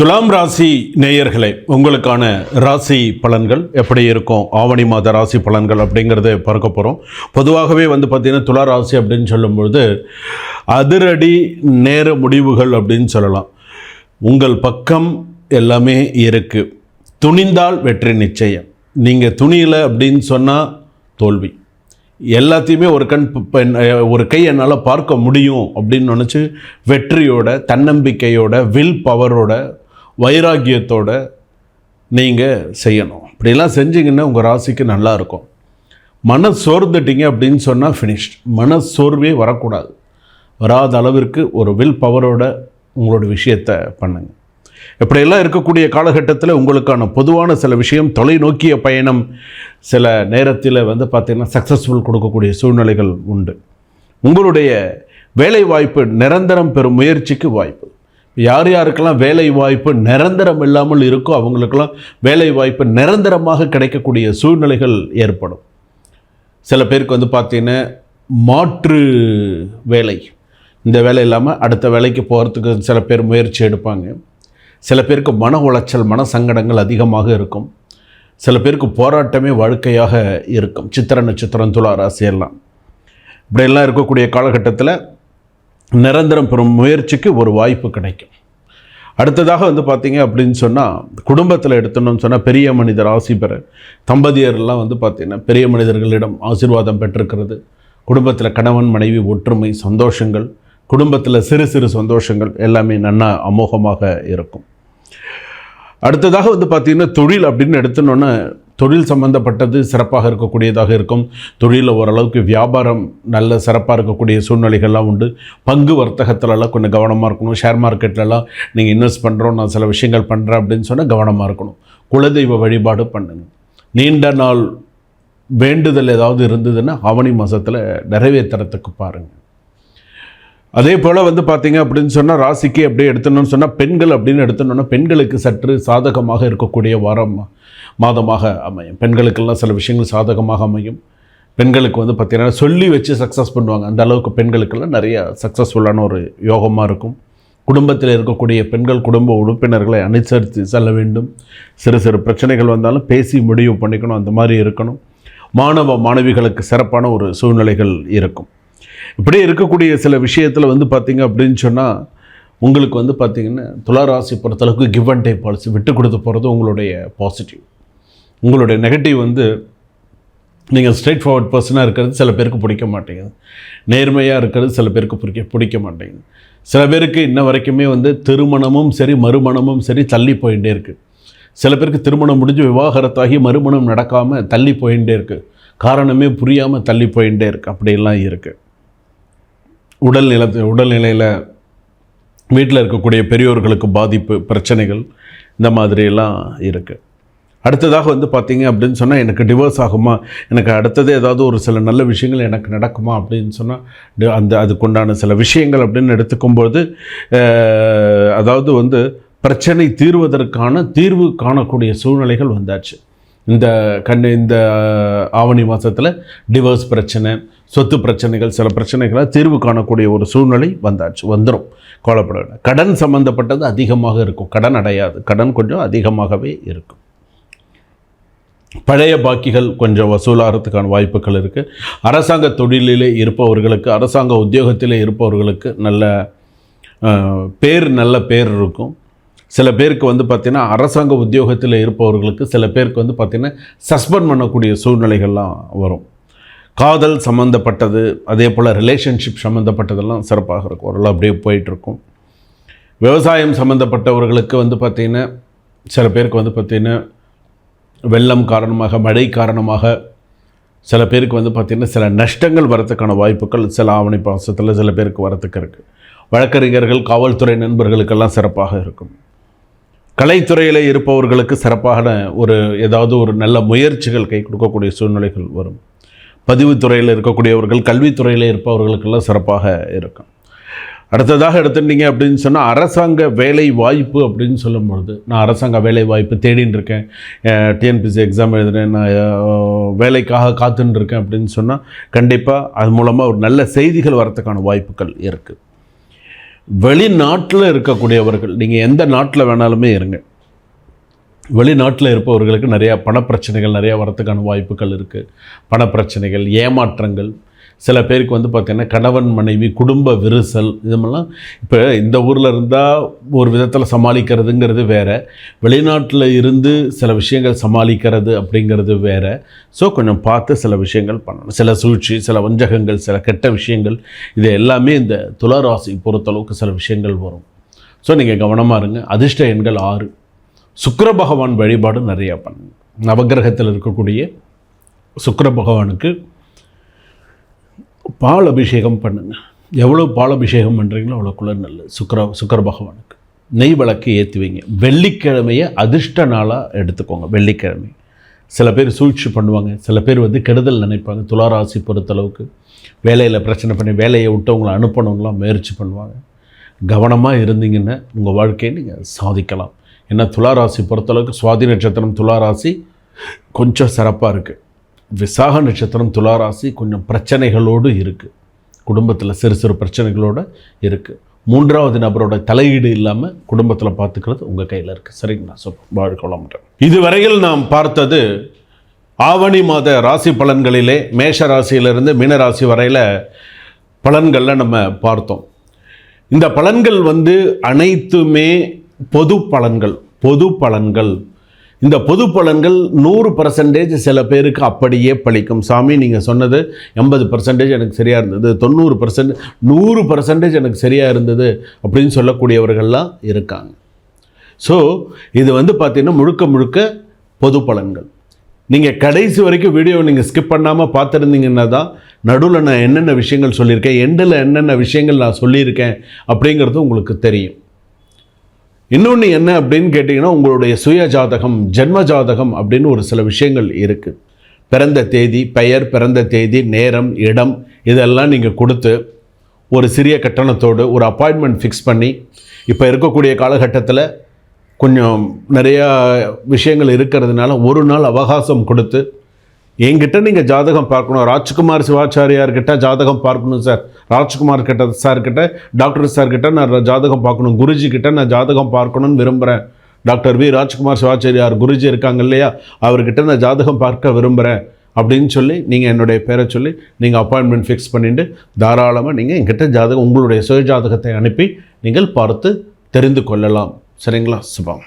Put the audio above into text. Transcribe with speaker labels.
Speaker 1: துலாம் ராசி நேயர்களே உங்களுக்கான ராசி பலன்கள் எப்படி இருக்கும்? ஆவணி மாத ராசி பலன்கள் அப்படிங்கிறத பார்க்க போகிறோம் பொதுவாகவே வந்து பார்த்திங்கன்னா துலா ராசி அப்படின்னு சொல்லும்பொழுது அதிரடி நேர முடிவுகள் அப்படின்னு சொல்லலாம். உங்கள் பக்கம் எல்லாமே இருக்குது துணிந்தால் வெற்றி நிச்சயம். நீங்கள் துணியில் அப்படின்னு சொன்னால் தோல்வி. எல்லாத்தையுமே ஒரு கண் ஒரு கை என்னால் பார்க்க முடியும் அப்படின்னு நினச்சி வெற்றியோட தன்னம்பிக்கையோட வில் பவரோட வைராக்கியத்தோட நீங்கள் செய்யணும். இப்படிலாம் செஞ்சீங்கன்னா உங்கள் ராசிக்கு நல்லா இருக்கும் மன சோர்ந்துட்டீங்க அப்படின்னு சொன்னால் ஃபினிஷ்ட் மன சோர்வே வரக்கூடாது. வராத அளவிற்கு ஒரு வில் பவரோட உங்களோட விஷயத்தை பண்ணுங்கள் இப்படியெல்லாம் இருக்கக்கூடிய காலகட்டத்தில் உங்களுக்கான பொதுவான சில விஷயம் தொலைநோக்கிய பயணம் சில நேரத்தில் வந்து பார்த்திங்கன்னா சக்ஸஸ்ஃபுல் கொடுக்கக்கூடிய சூழ்நிலைகள் உண்டு. உங்களுடைய வேலை வாய்ப்பு நிரந்தரம் பெறும் முயற்சிக்கு வாய்ப்பு. யார் யாருக்கெல்லாம் வேலை வாய்ப்பு நிரந்தரம் இல்லாமல் இருக்கோ அவங்களுக்கெல்லாம் வேலை வாய்ப்பு நிரந்தரமாக கிடைக்கக்கூடிய சூழ்நிலைகள் ஏற்படும். சில பேருக்கு வந்து பார்த்தீங்கன்னா மாற்று வேலை. இந்த வேலை இல்லாமல் அடுத்த வேலைக்கு போகிறதுக்கு சில பேர் முயற்சி எடுப்பாங்க. சில பேருக்கு மன உளைச்சல் மன சங்கடங்கள் அதிகமாக இருக்கும். சில பேருக்கு போராட்டமே வாழ்க்கையாக இருக்கும். சித்திர நட்சத்திரம் துலா ராசி எல்லாம். இப்படியெல்லாம் இருக்கக்கூடிய காலகட்டத்தில் நிரந்தரம் பெறும் முயற்சிக்கு ஒரு வாய்ப்பு கிடைக்கும். அடுத்ததாக வந்து பார்த்தீங்க அப்படின்னு சொன்னால் குடும்பத்தில் எடுத்தோம்னு சொன்னால் பெரிய மனிதர் ஆசி பெற தம்பதியர்லாம் வந்து பார்த்திங்கன்னா பெரிய மனிதர்களிடம் ஆசீர்வாதம் பெற்றிருக்கிறது. குடும்பத்தில் கணவன் மனைவி ஒற்றுமை சந்தோஷங்கள் குடும்பத்தில் சிறு சிறு சந்தோஷங்கள் எல்லாமே நன்னா அமோகமாக இருக்கும். அடுத்ததாக வந்து பார்த்திங்கன்னா தொழில் அப்படின்னு எடுத்தோன்னே தொழில் சம்பந்தப்பட்டது சிறப்பாக இருக்கக்கூடியதாக இருக்கும். தொழிலில் ஓரளவுக்கு வியாபாரம் நல்ல சிறப்பாக இருக்கக்கூடிய சூழ்நிலைகள்லாம் உண்டு. பங்கு வர்த்தகத்துலலாம் கொஞ்சம் கவனமாக இருக்கணும். ஷேர் மார்க்கெட்லலாம் நீங்கள் இன்வெஸ்ட் பண்ணுறோம் நான் சில விஷயங்கள் பண்ணுறேன் அப்படின்னு சொன்னால் கவனமாக இருக்கணும். குலதெய்வ வழிபாடு பண்ணுங்க. நீண்ட நாள் வேண்டுதல் ஏதாவது இருந்ததுன்னா ஆவணி மாதத்தில் நிறைவேற்றுறதுக்கு பாருங்கள் அதே போல் வந்து பார்த்தீங்க அப்படின்னு சொன்னால் ராசிக்கு அப்படியே எடுத்தணும்னு சொன்னால் பெண்கள் அப்படின்னு எடுத்துனோன்னா பெண்களுக்கு சற்று சாதகமாக இருக்கக்கூடிய வாரம் மாதமாக அமையும். பெண்களுக்கெல்லாம் சில விஷயங்கள் சாதகமாக அமையும். பெண்களுக்கு வந்து பார்த்திங்கன்னா சொல்லி வச்சு சக்ஸஸ் பண்ணுவாங்க. அந்த அளவுக்கு பெண்களுக்கெல்லாம் நிறைய சக்ஸஸ்ஃபுல்லான ஒரு யோகமாக இருக்கும். குடும்பத்தில் இருக்கக்கூடிய பெண்கள் குடும்ப உறுப்பினர்களை அனுசரித்து செல்ல வேண்டும். சிறு சிறு பிரச்சனைகள் வந்தாலும் பேசி முடிவு பண்ணிக்கணும். அந்த மாதிரி இருக்கணும். மாணவ மாணவிகளுக்கு சிறப்பான ஒரு சூழ்நிலைகள் இருக்கும். இப்படி இருக்கக்கூடிய சில விஷயத்தில் வந்து பார்த்தீங்க அப்படின்னு சொன்னால் உங்களுக்கு வந்து பார்த்திங்கன்னா துளாராசி பொறுத்தளவுக்கு கிவ் அண்ட் டே பாலிசி விட்டு கொடுத்து போகிறது உங்களுடைய பாசிட்டிவ் உங்களுடைய நெகட்டிவ் வந்து நீங்கள் ஸ்ட்ரெயிட் ஃபார்வர்ட் பர்சனாக இருக்கிறது சில பேருக்கு பிடிக்க மாட்டேங்குது. நேர்மையாக இருக்கிறது சில பேருக்கு பிடிக்க பிடிக்க மாட்டேங்குது. சில பேருக்கு இன்ன வரைக்குமே வந்து திருமணமும் சரி மறுமணமும் சரி தள்ளி போயிட்டே இருக்குது சில பேருக்கு திருமணம் முடிஞ்சு விவாகரத்தாகி மறுமணம் நடக்காமல் தள்ளி போயிட்டே இருக்குது காரணமே புரியாமல் தள்ளி போயிட்டே இருக்குது அப்படியெல்லாம் இருக்குது உடல் நிலத்து உடல்நிலையில் வீட்டில் இருக்கக்கூடிய பெரியோர்களுக்கு பாதிப்பு பிரச்சனைகள் இந்த மாதிரியெல்லாம் இருக்குது அடுத்ததாக வந்து பார்த்தீங்க அப்படின்னு சொன்னால் எனக்கு டிவோர்ஸ் ஆகுமா? எனக்கு அடுத்தது ஏதாவது ஒரு சில நல்ல விஷயங்கள் எனக்கு நடக்குமா அப்படின்னு சொன்னால் அந்த அதுக்குண்டான சில விஷயங்கள் அப்படின்னு எடுத்துக்கும்போது அதாவது வந்து பிரச்சனை தீர்வதற்கான தீர்வு காணக்கூடிய சூழ்நிலைகள் வந்தாச்சு. இந்த கண் இந்த ஆவணி மாதத்தில் டிவோர்ஸ் பிரச்சனை சொத்து பிரச்சனைகள் சில பிரச்சனைகளை தீர்வு காணக்கூடிய ஒரு சூழ்நிலை வந்தாச்சு வந்துடும் கோலப்பட வேண்டாம் கடன் சம்மந்தப்பட்டது அதிகமாக இருக்கும். கடன் அடையாது. கடன் கொஞ்சம் அதிகமாகவே இருக்கும். பழைய பாக்கிகள் கொஞ்சம் வசூலாகிறதுக்கான வாய்ப்புகள் இருக்குது அரசாங்க தொழிலிலே இருப்பவர்களுக்கு அரசாங்க உத்தியோகத்திலே இருப்பவர்களுக்கு நல்ல பேர் நல்ல பேர் இருக்கும். சில பேருக்கு வந்து பார்த்திங்கன்னா அரசாங்க உத்தியோகத்தில் இருப்பவர்களுக்கு சில பேருக்கு வந்து பார்த்திங்கன்னா சஸ்பெண்ட் பண்ணக்கூடிய சூழ்நிலைகள்லாம் வரும். காதல் சம்மந்தப்பட்டது அதே போல் ரிலேஷன்ஷிப் சம்மந்தப்பட்டதெல்லாம் சிறப்பாக இருக்கும். ஓரளவு அப்படியே போயிட்டுருக்கும் விவசாயம் சம்மந்தப்பட்டவர்களுக்கு வந்து பார்த்திங்கன்னா சில பேருக்கு வந்து பார்த்திங்கன்னா வெள்ளம் காரணமாக மழை காரணமாக சில பேருக்கு வந்து பார்த்திங்கன்னா சில நஷ்டங்கள் வரத்துக்கான வாய்ப்புகள் சில ஆவணி பாசத்தில் சில பேருக்கு வரத்துக்கு இருக்குது வழக்கறிஞர்கள் காவல்துறை நண்பர்களுக்கெல்லாம் சிறப்பாக இருக்கும். கலைத்துறையில் இருப்பவர்களுக்கு சிறப்பான ஒரு ஏதாவது ஒரு நல்ல முயற்சிகள் கை கொடுக்கக்கூடிய சூழ்நிலைகள் வரும். பதிவுத்துறையில் இருக்கக்கூடியவர்கள் கல்வித்துறையில் இருப்பவர்களுக்கெல்லாம் சிறப்பாக இருக்கும். அடுத்ததாக எடுத்துட்டீங்க அப்படின்னு சொன்னால் அரசாங்க வேலை வாய்ப்பு அப்படின்னு சொல்லும்பொழுது நான் அரசாங்க வேலை வாய்ப்பு தேடின்னு இருக்கேன். டிஎன்பிசி எக்ஸாம் எழுதுறேன் நான் வேலைக்காக காத்துன்னு இருக்கேன் அப்படின்னு சொன்னால் கண்டிப்பாக அது மூலமாக ஒரு நல்ல செய்திகள் வரத்துக்கான வாய்ப்புகள் இருக்குது வெளிநாட்டில் இருக்கக்கூடியவர்கள் நீங்கள் எந்த நாட்டில் வேணாலுமே இருங்க. வெளிநாட்டில் இருப்பவர்களுக்கு நிறையா பணப்பிரச்சனைகள் நிறையா வரத்துக்கான வாய்ப்புகள் இருக்குது பணப்பிரச்சனைகள் ஏமாற்றங்கள் சில பேருக்கு வந்து பார்த்திங்கன்னா கணவன் மனைவி குடும்ப விரிசல் இதுமெல்லாம் இப்போ இந்த ஊரில் இருந்தால் ஒரு விதத்தில் சமாளிக்கிறதுங்கிறது வேறு. வெளிநாட்டில் இருந்து சில விஷயங்கள் சமாளிக்கிறது அப்படிங்கிறது வேறு. ஸோ கொஞ்சம் பார்த்து சில விஷயங்கள் பண்ணணும். சில சூழ்ச்சி சில வஞ்சகங்கள் சில கெட்ட விஷயங்கள் இது எல்லாமே இந்த துளராசி பொறுத்தளவுக்கு சில விஷயங்கள் வரும். ஸோ நீங்கள் கவனமாக இருங்க. அதிர்ஷ்ட எண்கள் ஆறு. சுக்கர பகவான் வழிபாடு நிறையா பண்ணுங்க. நவக்கிரகத்தில் இருக்கக்கூடிய சுக்கர பகவானுக்கு பால் அபிஷேகம் பண்ணுங்க. எவ்வளோ பால் அபிஷேகம் பண்ணுறீங்களோ அவ்வளோக்குள்ள நல்லது. சுக்கர சுக்கர பகவானுக்கு. நெய் விளக்கு ஏற்றி வைங்க. வெள்ளிக்கிழமையை அதிர்ஷ்ட நாளாக எடுத்துக்கோங்க வெள்ளிக்கிழமை. சில பேர் சூழ்ச்சி பண்ணுவாங்க. சில பேர் வந்து கெடுதல் நினைப்பாங்க. துளாராசி பொறுத்தளவுக்கு வேலையில் பிரச்சனை பண்ணி வேலையை விட்டவங்களை அனுப்பணுங்களாம் முயற்சி பண்ணுவாங்க. கவனமாக இருந்தீங்கன்னா உங்கள் வாழ்க்கையை நீங்கள் சாதிக்கலாம். ஏன்னா துளாராசி பொறுத்தளவுக்கு சுவாதி நட்சத்திரம் துளாராசி கொஞ்சம் சிறப்பாக இருக்குது விசாக நட்சத்திரம் துளாராசி கொஞ்சம் பிரச்சனைகளோடு இருக்குது குடும்பத்தில் சிறு சிறு பிரச்சனைகளோடு இருக்குது மூன்றாவது நபரோட தலையீடு இல்லாமல் குடும்பத்தில் பார்த்துக்கிறது உங்கள் கையில் இருக்குது சரிங்களா ஸோ வாழ்க்கொள்ளமுட்டேன் இதுவரையில் நாம் பார்த்தது ஆவணி மாத ராசி பலன்களிலே மேஷ ராசியிலிருந்து மீன ராசி வரையில் பலன்களில் நம்ம பார்த்தோம். இந்த பலன்கள் வந்து அனைத்துமே பொது பலன்கள் பொது பலன்கள். இந்த பொது பலன்கள் நூறு பர்சன்டேஜ் சில பேருக்கு அப்படியே பழிக்கும். சாமி நீங்கள் சொன்னது எண்பது பர்சன்டேஜ் எனக்கு சரியாக இருந்தது. தொண்ணூறு பர்சன்ட் நூறு பர்சன்டேஜ் எனக்கு சரியாக இருந்தது அப்படின்னு சொல்லக்கூடியவர்கள்லாம் இருக்காங்க. ஸோ இது வந்து பார்த்திங்கன்னா முழுக்க முழுக்க பொது பலன்கள். நீங்கள் கடைசி வரைக்கும் வீடியோ நீங்கள் ஸ்கிப் பண்ணாமல் பார்த்துருந்தீங்கன்னா தான் நடுவில் நான் என்னென்ன விஷயங்கள் சொல்லியிருக்கேன் எண்டில் என்னென்ன விஷயங்கள் நான் சொல்லியிருக்கேன் அப்படிங்கிறது உங்களுக்கு தெரியும். இன்னொன்று என்ன அப்படின்னு கேட்டிங்கன்னா உங்களுடைய சுய ஜாதகம் ஜென்ம ஜாதகம் அப்படின்னு ஒரு சில விஷயங்கள் இருக்குது பிறந்த தேதி பெயர் பிறந்த தேதி நேரம் இடம் இதெல்லாம் நீங்கள் கொடுத்து ஒரு சிறிய கட்டணத்தோடு ஒரு அப்பாயின்மெண்ட் ஃபிக்ஸ் பண்ணி இப்போ இருக்கக்கூடிய காலகட்டத்தில் கொஞ்சம் நிறையா விஷயங்கள் இருக்கிறதுனால ஒரு நாள் அவகாசம் கொடுத்து என்கிட்ட நீங்கள் ஜாதகம் பார்க்கணும். ராஜ்குமார் சிவாச்சாரியார்கிட்ட ஜாதகம் பார்க்கணும் சார் ராஜ்குமார் கிட்ட சார் கிட்ட டாக்டர் சார் கிட்ட நான் ஜாதகம் பார்க்கணும். குருஜி கிட்ட நான் ஜாதகம் பார்க்கணும்னு விரும்புகிறேன் டாக்டர் வி ராஜ்குமார் சிவாச்சாரியார் குருஜி இருக்காங்க இல்லையா? அவர்கிட்ட நான் ஜாதகம் பார்க்க விரும்புகிறேன் அப்படின்னு சொல்லி நீங்கள் என்னுடைய பேரை சொல்லி நீங்கள் அப்பாயின்மெண்ட் ஃபிக்ஸ் பண்ணிவிட்டு தாராளமாக நீங்கள் என்கிட்ட ஜாதகம் உங்களுடைய சுய ஜாதகத்தை அனுப்பி நீங்கள் பார்த்து தெரிந்து கொள்ளலாம். சரிங்களா? சுபம்.